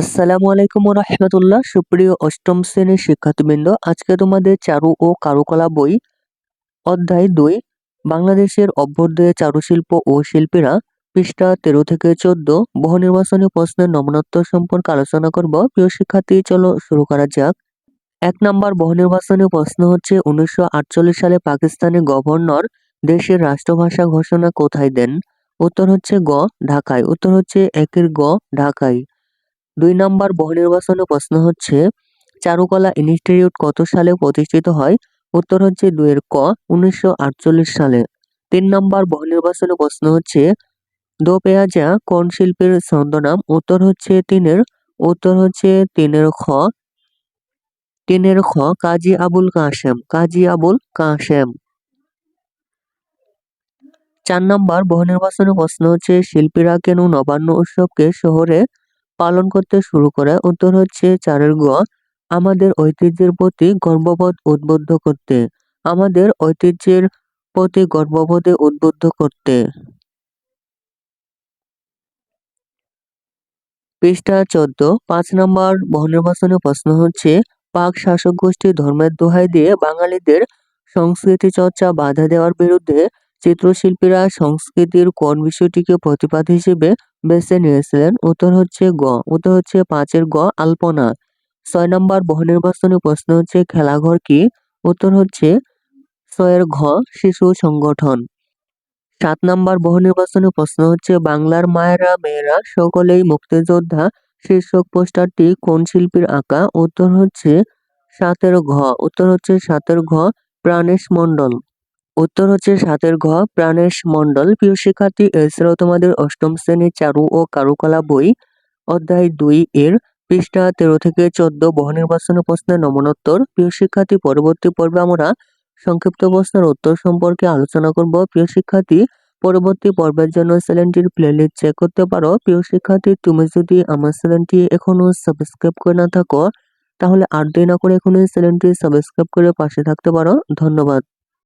আসসালামু আলাইকুম রহমতুল্লাহ। সুপ্রিয় অষ্টম শ্রেণির শিক্ষার্থীবৃন্দ, আজকে তোমাদের চারু ও কারুকলা বই অধ্যায় দুই, বাংলাদেশের অভ্যুদয়ে চারুশিল্প ও শিল্পীরা পৃষ্ঠা তেরো থেকে চোদ্দ, বহু নির্বাচনী প্রশ্নের নমনত্ব সম্পর্কে আলোচনা করব। প্রিয় শিক্ষার্থী, চলো শুরু করা যাক। এক নম্বর বহু নির্বাচনী প্রশ্ন হচ্ছে, উনিশশো আটচল্লিশ সালে পাকিস্তানি গভর্নর দেশের রাষ্ট্রভাষা ঘোষণা কোথায় দেন? উত্তর হচ্ছে গ, ঢাকায়। উত্তর হচ্ছে একের গ, ঢাকায়। দুই নম্বর বহুনির্বাচনী প্রশ্ন হচ্ছে, চারুকলা ইনস্টিটিউট কত সালে প্রতিষ্ঠিত হয়? উত্তর হচ্ছে দুইয়ের ক, উনিশশো আটচল্লিশ সালে। তিন নম্বর বহুনির্বাচনী প্রশ্ন হচ্ছে দো পেঁয়াজা কোন শিল্পীর ছন্দনাম? উত্তর হচ্ছে তিনের, উত্তর হচ্ছে তিনের খ। তিনের খ, কাজী আবুল কাশেম, কাজী আবুল কাশেম। চার নম্বর বহুনির্বাচনী প্রশ্ন হচ্ছে, শিল্পীরা কেন নবান্ন উৎসবকে শহরে পালন করতে শুরু করে। উত্তর হচ্ছে চারের গ, আমাদের ঐতিহ্যের প্রতি গর্ববোধ উদ্বুদ্ধ করতে। আমাদের ঐতিহ্যের প্রতি গর্ববোধে উদ্বুদ্ধ করতে। পৃষ্ঠা চোদ্দ, পাঁচ নম্বর বহুনির্বাচনী প্রশ্ন হচ্ছে, পাক শাসক গোষ্ঠী ধর্মের দোহাই দিয়ে বাঙালিদের সংস্কৃতি চর্চা বাধা দেওয়ার বিরুদ্ধে চিত্রশিল্পীরা সংস্কৃতির কোন বিষয়টিকে প্রতিপাদ হিসেবে বেছে নিয়েছিলেন। উত্তর হচ্ছে গ। উত্তর হচ্ছে পাঁচের গ, আলপনা। ছয় নম্বর বহুনির্বাচনী প্রশ্ন হচ্ছে, খেলাঘর কি? উত্তর হচ্ছে ছয়ের ঘ, শিশু সংগঠন। সাত নম্বর বহুনির্বাচনী প্রশ্ন হচ্ছে, বাংলার মায়েরা, মেয়েরা, সকলেই মুক্তিযোদ্ধা, শীর্ষক পোস্টারটি কোন শিল্পীর আঁকা? উত্তর হচ্ছে সাতের ঘ। উত্তর হচ্ছে সাতের ঘ, প্রাণেশ মণ্ডল। উত্তর হচ্ছে সাতের ঘ, প্রাণেশ মণ্ডল। প্রিয় শিক্ষার্থী, এছাড়াও তোমাদের অষ্টম শ্রেণির চারু ও কারুকলা বই অধ্যায় দুই এর পৃষ্ঠা তেরো থেকে চোদ্দ বহুনির্বাচনী প্রশ্নের নমনোত্তর। প্রিয় শিক্ষার্থী, পরবর্তী পর্বে আমরা সংক্ষিপ্ত প্রশ্নের উত্তর সম্পর্কে আলোচনা করব। প্রিয় শিক্ষার্থী, পরবর্তী পর্বের জন্য চ্যানেলটির প্লেলিস্ট চেক করতে পারো। প্রিয় শিক্ষার্থী, তুমি যদি আমার চ্যানেলটি এখনও সাবস্ক্রাইব করে না থাকো, তাহলে আর দেরি না করে এখনই চ্যানেলটি সাবস্ক্রাইব করে পাশে থাকতে পারো। ধন্যবাদ।